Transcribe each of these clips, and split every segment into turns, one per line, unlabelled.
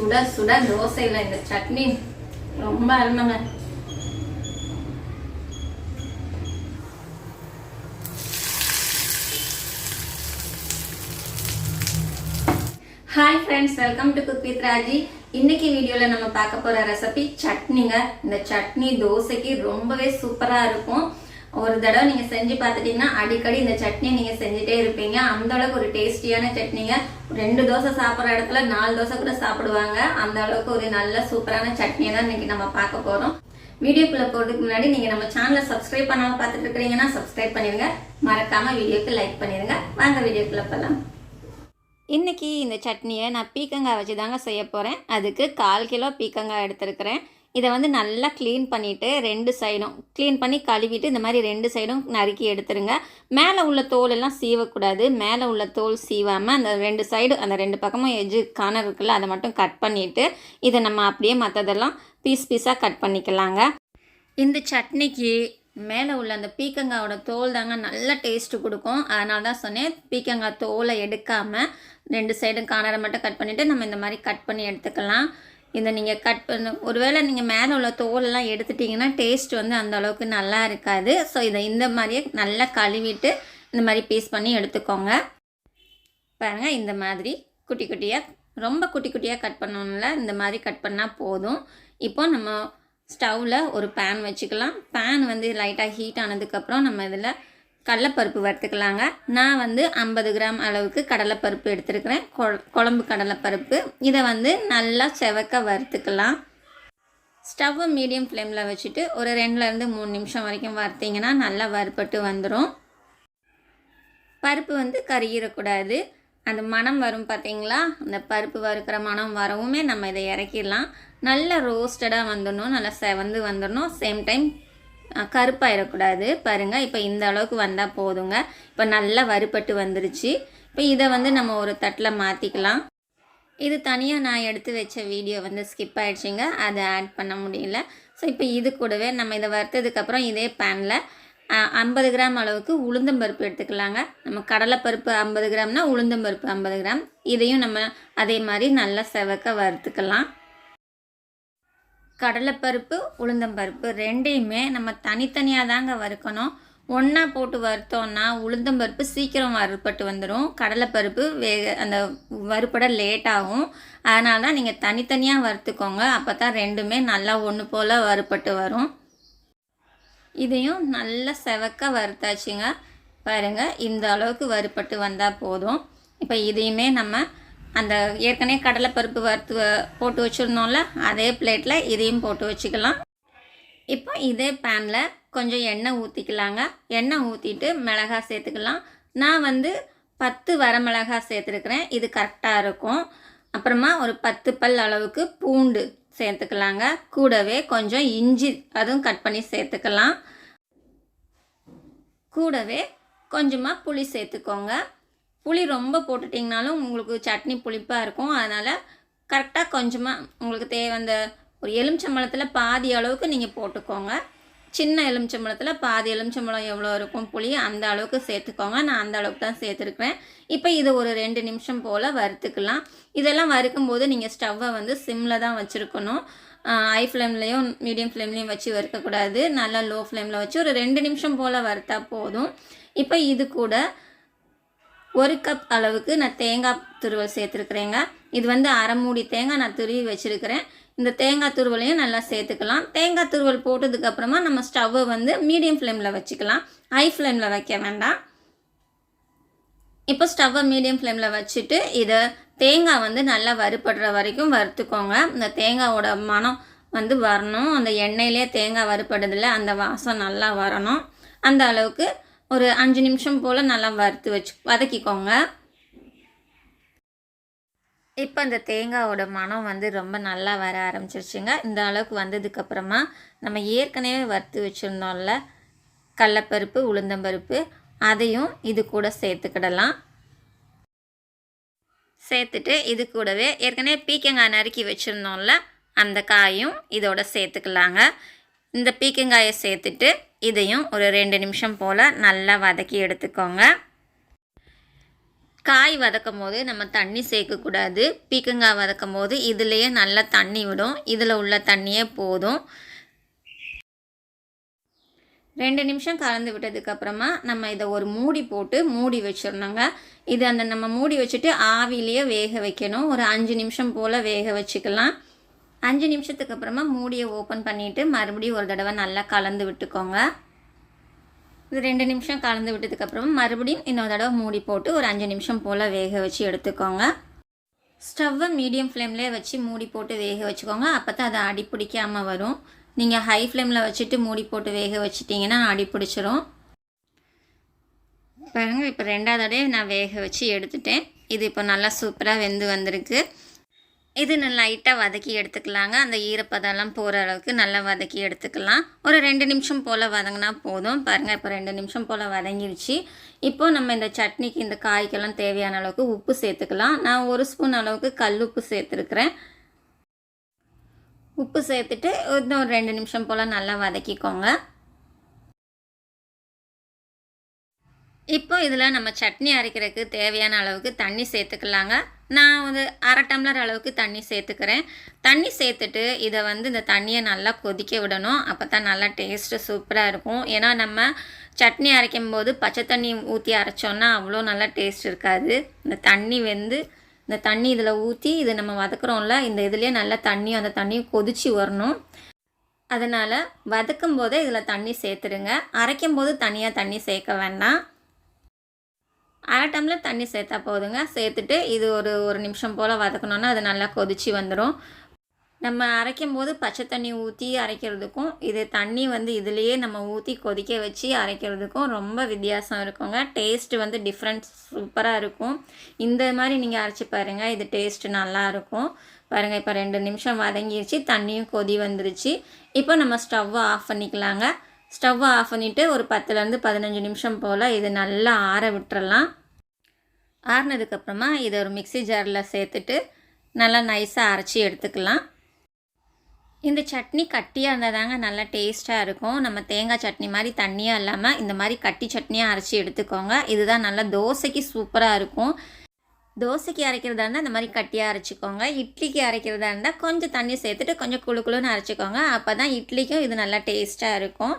சுட சுட தோசையில் இந்த சட்னி ரொம்ப அருமைங்க. Hi friends welcome to cook with Raji இன்னைக்கு வீடியோவில் நம்ம பார்க்க போகிற ரெசிபி சட்னிங்க. இந்த சட்னி தோசைக்கு ரொம்பவே சூப்பராக இருக்கும். ஒரு தடவை நீங்கள் செஞ்சு பார்த்துட்டீங்கன்னா அடிக்கடி இந்த சட்னி நீங்கள் செஞ்சுட்டே இருப்பீங்க. அந்த அளவுக்கு ஒரு டேஸ்டியான சட்னிங்க. ரெண்டு தோசை சாப்பிட்ற இடத்துல நாலு தோசை கூட சாப்பிடுவாங்க. அந்த அளவுக்கு ஒரு நல்ல சூப்பரான சட்னியை தான் இன்னைக்கு நம்ம பார்க்க போகிறோம் வீடியோக்குள்ள போறதுக்கு முன்னாடி நீங்க நம்ம சேனலை சப்ஸ்கிரைப் பண்ணாம பார்த்துட்டு இருக்கிறீங்கன்னா சப்ஸ்கிரைப் பண்ணிருங்க மறக்காம வீடியோக்கு லைக் பண்ணிருங்க வாங்க வீடியோக்குள்ள போகலாம் இன்னைக்கு இந்த சட்னியை நான் பீக்கங்காய் வச்சு தாங்க செய்ய போகிறேன் அதுக்கு கால் கிலோ பீக்கங்காய் எடுத்துருக்கிறேன். இதை வந்து நல்லா க்ளீன் பண்ணிவிட்டு ரெண்டு சைடும் க்ளீன் பண்ணி கழுவிட்டு இந்த மாதிரி ரெண்டு சைடும் நறுக்கி எடுத்துருங்க. மேலே உள்ள தோல் எல்லாம் சீவக்கூடாது. மேலே உள்ள தோல் சீவாமல் அந்த ரெண்டு சைடு அந்த ரெண்டு பக்கமும் எஜ்ஜு கார்னர் இருக்குல்ல அதை மட்டும் கட் பண்ணிவிட்டு இதை நம்ம அப்படியே மற்றதெல்லாம் பீஸ் பீஸாக கட் பண்ணிக்கலாங்க. இந்த சட்னிக்கு மேலே உள்ள அந்த பீக்கங்காயோட தோல் தாங்க நல்ல டேஸ்ட்டு கொடுக்கும். அதனால தான் சொன்னேன் பீக்கங்காய் தோலை எடுக்காமல் ரெண்டு சைடும் காணரை மட்டும் கட் பண்ணிவிட்டு நம்ம இந்த மாதிரி கட் பண்ணி எடுத்துக்கலாம். இதை நீங்கள் கட் பண்ண ஒருவேளை நீங்கள் மேலே உள்ள தோலெல்லாம் எடுத்துட்டிங்கன்னா டேஸ்ட் வந்து அந்த அளவுக்கு நல்லா இருக்காது. ஸோ இதை இந்த மாதிரியே நல்லா கழுவிட்டு இந்த மாதிரி பீஸ் பண்ணி எடுத்துக்கோங்க. பாருங்கள் இந்த மாதிரி குட்டி குட்டியாக ரொம்ப குட்டி குட்டியாக கட் பண்ணணும்ல இந்த மாதிரி கட் பண்ணால் போதும். இப்போ நம்ம ஸ்டவ்வில் ஒரு பேன் வச்சுக்கலாம். பேன் வந்து லைட்டாக ஹீட் ஆனதுக்கப்புறம் நம்ம இதில் கடலைப்பருப்பு வறுத்துக்கலாங்க. நான் வந்து ஐம்பது கிராம் அளவுக்கு கடலைப்பருப்பு எடுத்துருக்கிறேன். கொ- குழம்பு கடலைப்பருப்பு. இதை வந்து நல்லா செவக்க வறுத்துக்கலாம். ஸ்டவ்வை மீடியம் ஃப்ளேமில் வச்சுட்டு ஒரு ரெண்டுலேருந்து மூணு நிமிஷம் வரைக்கும் வறுத்தீங்கன்னா நல்லா வறுப்பட்டு வந்துடும் பருப்பு வந்து கருகிடக்கூடாது. அந்த மணம் வரும் பார்த்தீங்களா அந்த பருப்பு வறுக்கிற மணம் வரவுமே நம்ம இதை இறக்கிடலாம். நல்லா ரோஸ்டடாக வந்துடணும். நல்லா செவந்து வந்துடணும். சேம் டைம் கருப்பாயிடக்கூடாது பாருங்கள் இப்போ இந்த அளவுக்கு வந்தால் போதுங்க. இப்போ நல்லா வறுபட்டு வந்துருச்சு. இப்போ இதை வந்து நம்ம ஒரு தட்டில் மாற்றிக்கலாம் இது தனியாக நான் எடுத்து வச்ச வீடியோ வந்து ஸ்கிப் ஆகிடுச்சிங்க அதை ஆட் பண்ண முடியல. ஸோ இப்போ இது கூடவே நம்ம இதை வறுத்ததுக்கப்புறம் இதே பேனில் ஐம்பது கிராம் அளவுக்கு உளுந்தம்பருப்பு எடுத்துக்கலாங்க. நம்ம கடலைப்பருப்பு ஐம்பது கிராம்னா உளுந்தம்பருப்பு ஐம்பது கிராம். இதையும் நம்ம அதே மாதிரி நல்லா செவக்க வறுத்துக்கலாம். கடலைப்பருப்பு உளுந்தம்பருப்பு ரெண்டையுமே நம்ம தனித்தனியாக தாங்க வறுக்கணும். ஒன்றா போட்டு வறுத்தோம்னா உளுந்தம்பருப்பு சீக்கிரம் வறுபட்டு வந்துடும் கடலைப்பருப்பு வேக அந்த வறுப்பட லேட்டாகும் அதனால தான் நீங்கள் தனித்தனியாக வறுத்துக்கோங்க. அப்போ தான் ரெண்டுமே நல்லா ஒன்று போல் வறுப்பட்டு வரும். இதையும் நல்லா செவக்க வறுத்தாச்சுங்க. பாருங்கள் இந்த அளவுக்கு வறுபட்டு வந்தால் போதும். இப்போ இதையுமே நம்ம அந்த ஏற்கனவே கடலைப்பருப்பு வறுத்து போட்டு வச்சுருந்தோம்ல அதே பிளேட்டில் இதையும் போட்டு வச்சுக்கலாம். இப்போ இதே பேனில் கொஞ்சம் எண்ணெய் ஊற்றிக்கலாங்க எண்ணெய் ஊற்றிட்டு மிளகாய் சேர்த்துக்கலாம். நான் வந்து பத்து வரமிளகாய் சேர்த்துருக்குறேன். இது கரெக்டாக இருக்கும். அப்புறமா ஒரு பத்து பல் அளவுக்கு பூண்டு சேர்த்துக்கலாங்க. கூடவே கொஞ்சம் இஞ்சி அதுவும் கட் பண்ணி சேர்த்துக்கலாம். கூடவே கொஞ்சமாக புளி சேர்த்துக்கோங்க. புளி ரொம்ப போட்டுட்டிங்கனாலும் உங்களுக்கு சட்னி புளிப்பாக இருக்கும். அதனால் கரெக்டாக கொஞ்சமாக உங்களுக்கு தேவை அந்த ஒரு எலுமிச்சம்பழத்தில் பாதி அளவுக்கு நீங்கள் போட்டுக்கோங்க. சின்ன எலுமிச்சம்பழத்தில் பாதி எலுமிச்சம்பழம் எவ்வளோ இருக்கும் புளி அந்த அளவுக்கு சேர்த்துக்கோங்க. நான் அந்த அளவுக்கு தான் சேர்த்துருக்குறேன். இப்போ இது ஒரு ரெண்டு நிமிஷம் போல் வறுத்துக்கலாம். இதெல்லாம் வறுக்கும்போது நீங்கள் ஸ்டவ்வை வந்து சிம்மில் தான் வச்சுருக்கணும். ஹை ஃப்ளேம்லேயும் மீடியம் ஃப்ளேம்லேயும் வச்சு வறுக்கக்கூடாது. நல்லா லோ ஃப்ளேமில் வச்சு ஒரு ரெண்டு நிமிஷம் போல் வறுத்தா போதும். இப்போ இது கூட ஒரு கப் அளவுக்கு நான் தேங்காய் துருவல் சேர்த்துருக்குறேங்க. இது வந்து அரை மூடி தேங்காய் நான் துருவி வச்சுருக்கிறேன். இந்த தேங்காய் துருவலையும் நல்லா சேர்த்துக்கலாம். தேங்காய் துருவல் போட்டதுக்கப்புறமா நம்ம ஸ்டவ்வை வந்து மீடியம் ஃப்ளேமில் வச்சுக்கலாம். ஹை ஃப்ளேமில் வைக்க வேண்டாம். இப்போ ஸ்டவ்வை மீடியம் ஃப்ளேமில் வச்சுட்டு இதை தேங்காய் வந்து நல்லா வறுபடுற வரைக்கும் வறுத்துக்கோங்க. இந்த தேங்காயோட மனம் வந்து வரணும். அந்த எண்ணெயிலே தேங்காய் வறுபடுதில்ல அந்த வாசம் நல்லா வரணும். அந்த அளவுக்கு ஒரு அஞ்சு நிமிஷம் போல் நல்லா வறுத்து வச்சு வதக்கிக்கோங்க. இப்போ இந்த தேங்காயோட மனம் வந்து ரொம்ப நல்லா வர ஆரம்பிச்சிருச்சுங்க. இந்த அளவுக்கு வந்ததுக்கப்புறமா நம்ம ஏற்கனவே வறுத்து வச்சுருந்தோம்ல கடலப்பருப்பு உளுந்தம்பருப்பு அதையும் இது கூட சேர்த்துக்கிடலாம். சேர்த்துட்டு இது கூடவே ஏற்கனவே பீக்கங்காய் நறுக்கி வச்சுருந்தோம்ல அந்த காயும் இதோட சேர்த்துக்கலாங்க. இந்த பீக்கங்காயை சேர்த்துட்டு இதையும் ஒரு ரெண்டு நிமிஷம் போல் நல்லா வதக்கி எடுத்துக்கோங்க. காய் வதக்கும் போது நம்ம தண்ணி சேர்க்கக்கூடாது. பீக்கங்காய் வதக்கும் போது இதுலேயே நல்லா தண்ணி விடும். இதில் உள்ள தண்ணியே போதும். ரெண்டு நிமிஷம் கலந்து விட்டதுக்கப்புறமா நம்ம இதை ஒரு மூடி போட்டு மூடி வச்சிடணுங்க. இது அந்த நம்ம மூடி வச்சுட்டு ஆவிலேயே வேக வைக்கணும். ஒரு அஞ்சு நிமிஷம் போல் வேக வச்சுக்கலாம். அஞ்சு நிமிஷத்துக்கு அப்புறமா மூடியை ஓப்பன் பண்ணிவிட்டு மறுபடியும் ஒரு தடவை நல்லா கலந்து விட்டுக்கோங்க. இது ரெண்டு நிமிஷம் கலந்து விட்டதுக்கப்புறமா மறுபடியும் இன்னொரு தடவை மூடி போட்டு ஒரு அஞ்சு நிமிஷம் போல் வேக வச்சு எடுத்துக்கோங்க. ஸ்டவ்வை மீடியம் ஃப்ளேம்லேயே வச்சு மூடி போட்டு வேக வச்சுக்கோங்க. அப்போ தான் அது அடி பிடிக்காமல் வரும். நீங்கள் ஹை ஃப்ளேமில் வச்சுட்டு மூடி போட்டு வேக வச்சிட்டிங்கன்னா அடி பிடிச்சிரும். பாருங்கள் இப்போ ரெண்டாவது தடவை நான் வேக வச்சு எடுத்துட்டேன். இது இப்போ நல்லா சூப்பராக வெந்து வந்திருக்கு. இது லைட்டாக வதக்கி எடுத்துக்கலாங்க. அந்த ஈரப்பதம்லாம் போகிற அளவுக்கு நல்லா வதக்கி எடுத்துக்கலாம். ஒரு ரெண்டு நிமிஷம் போல் வதங்கினா போதும். பாருங்கள் இப்போ ரெண்டு நிமிஷம் போல் வதங்கிடுச்சு இப்போது நம்ம இந்த சட்னிக்கு இந்த காய்க்கெல்லாம் தேவையான அளவுக்கு உப்பு சேர்த்துக்கலாம். நான் ஒரு ஸ்பூன் அளவுக்கு கல் உப்பு சேர்த்துருக்குறேன். உப்பு சேர்த்துட்டு இன்னும் ஒரு ரெண்டு நிமிஷம் போல் நல்லா வதக்கிக்கோங்க. இப்போ இதில் நம்ம சட்னி அரைக்கிறதுக்கு தேவையான அளவுக்கு தண்ணி சேர்த்துக்கலாங்க. நான் வந்து அரை டம்ளர் அளவுக்கு தண்ணி சேர்த்துக்கிறேன். தண்ணி சேர்த்துட்டு இதை வந்து இந்த தண்ணியை நல்லா கொதிக்க விடணும். அப்போ தான் நல்லா டேஸ்ட்டு சூப்பராக இருக்கும். ஏன்னா நம்ம சட்னி அரைக்கும் போது பச்சை தண்ணி ஊற்றி அரைச்சோன்னா அவ்வளோ நல்லா டேஸ்ட் இருக்காது. இந்த தண்ணி வெந்து இந்த தண்ணி இதில் ஊற்றி இது நம்ம வதக்குறோம்ல இந்த இதுலேயே நல்லா தண்ணியும் அந்த தண்ணியும் கொதிச்சு வரணும். அதனால் வதக்கும் போதே இதில் தண்ணி சேர்த்துருங்க அரைக்கும் போது தனியாக தண்ணி சேர்க்க வேண்டாம். அரை டம்ளர் தண்ணி சேர்த்தா போதுங்க. சேர்த்துட்டு இது ஒரு ஒரு நிமிஷம் போல் வதக்கணுன்னா அது நல்லா கொதிச்சு வந்துடும் நம்ம அரைக்கும் போது பச்சை தண்ணி ஊற்றி அரைக்கிறதுக்கும் இது தண்ணி வந்து இதுலேயே நம்ம ஊற்றி கொதிக்க வச்சு அரைக்கிறதுக்கும் ரொம்ப வித்தியாசம் இருக்குங்க. டேஸ்ட் வந்து டிஃப்ரெண்ட் சூப்பராக இருக்கும். இந்த மாதிரி நீங்கள் அரைச்சி பாருங்கள் இது டேஸ்ட் நல்லா இருக்கும். பாருங்கள் இப்போ ரெண்டு நிமிஷம் வதங்கிருச்சு தண்ணியும் கொதி வந்துருச்சு. இப்போ நம்ம ஸ்டவ்வை ஆஃப் பண்ணிக்கலாங்க. ஸ்டவ்வை ஆஃப் பண்ணிவிட்டு ஒரு பத்துலேருந்து பதினஞ்சு நிமிஷம் போல் இது நல்லா ஆற விட்டுறலாம். ஆறுனதுக்கப்புறமா இதை ஒரு மிக்ஸி ஜாரில் சேர்த்துட்டு நல்லா நைஸாக அரைச்சி எடுத்துக்கலாம். இந்த சட்னி கட்டியாக இருந்தால் தாங்க நல்லா டேஸ்ட்டாக இருக்கும். நம்ம தேங்காய் சட்னி மாதிரி தண்ணியாக இல்லாமல் இந்த மாதிரி கட்டி சட்னியாக அரைச்சி எடுத்துக்கோங்க. இதுதான் நல்லா தோசைக்கு சூப்பராக இருக்கும். தோசைக்கு அரைக்கிறதா இருந்தால் இந்த மாதிரி கட்டியாக அரைச்சிக்கோங்க. இட்லிக்கு அரைக்கிறதா இருந்தால் கொஞ்சம் தண்ணி சேர்த்துட்டு கொஞ்சம் குழு குழுன்னு அரைச்சிக்கோங்க. அப்போ தான் இட்லிக்கும் இது நல்லா டேஸ்ட்டாக இருக்கும்.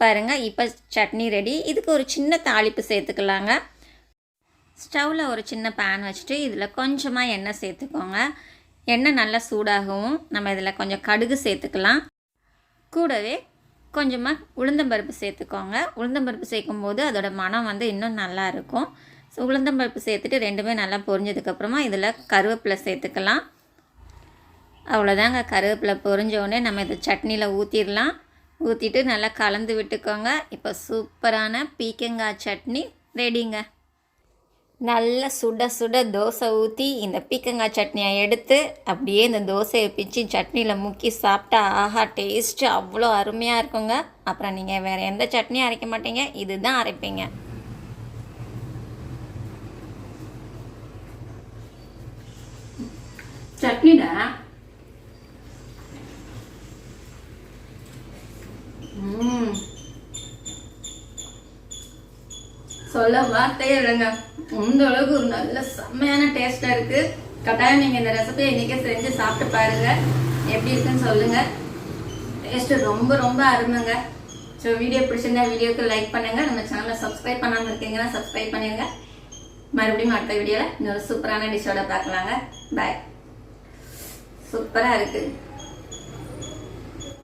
பாருங்கள் இப்போ சட்னி ரெடி. இதுக்கு ஒரு சின்ன தாளிப்பு சேர்த்துக்கலாங்க. ஸ்டவ்வில் ஒரு சின்ன பேன் வச்சுட்டு இதில் கொஞ்சமாக எண்ணெய் சேர்த்துக்கோங்க. எண்ணெய் நல்லா சூடாகவும் நம்ம இதில் கொஞ்சம் கடுகு சேர்த்துக்கலாம். கூடவே கொஞ்சமாக உளுந்தம்பருப்பு சேர்த்துக்கோங்க. உளுந்தம்பருப்பு சேர்க்கும்போது அதோட மனம் வந்து இன்னும் நல்லா இருக்கும். ஸோ உளுந்தம்பருப்பு சேர்த்துட்டு ரெண்டுமே நல்லா பொரிஞ்சதுக்கப்புறமா இதில் கருவேப்பிலை சேர்த்துக்கலாம். அவ்வளோதாங்க கருவேப்பிலை பொரிஞ்சோடனே நம்ம இதை சட்னியில் ஊற்றிடலாம் ஊற்றிட்டு நல்லா கலந்து விட்டுக்கோங்க. இப்போ சூப்பரான பீக்கங்காய் சட்னி ரெடிங்க. நல்ல சுட சுட தோசை ஊற்றி இந்த பீக்கங்காய் சட்னியை எடுத்து அப்படியே இந்த தோசையை பிச்சு சட்னியில் முக்கி சாப்பிட்டா ஆஹா டேஸ்ட்டு அவ்வளோ அருமையாக இருக்குங்க. அப்புறம் நீங்கள் வேறு எந்த சட்னியும் அரைக்க மாட்டீங்க. இதுதான் அரைப்பீங்க.
சட்னிடா சொல்ல வார்த்தையே இல்லைங்க. இந்த அளவுக்கு ஒரு நல்ல செம்மையான டேஸ்டா இருக்கு. கட்டாயம் நீங்க இந்த ரெசிபியை இன்னைக்கே செஞ்சு சாப்பிட்டு பாருங்க. எப்படி இருக்குன்னு சொல்லுங்க. டேஸ்ட் ரொம்ப ரொம்ப அருமைங்க. ஸோ வீடியோ பிடிச்சிருந்தா வீடியோக்கு லைக் பண்ணுங்க. நம்ம சேனலை சப்ஸ்கிரைப் பண்ணாமல் இருக்கீங்கன்னா சப்ஸ்கிரைப் பண்ணிருங்க. மறுபடியும் அடுத்த வீடியோவில் இன்னொரு சூப்பரான டிஷ்ஷோட பார்க்கலாங்க. பாய் சூப்பராக இருக்குது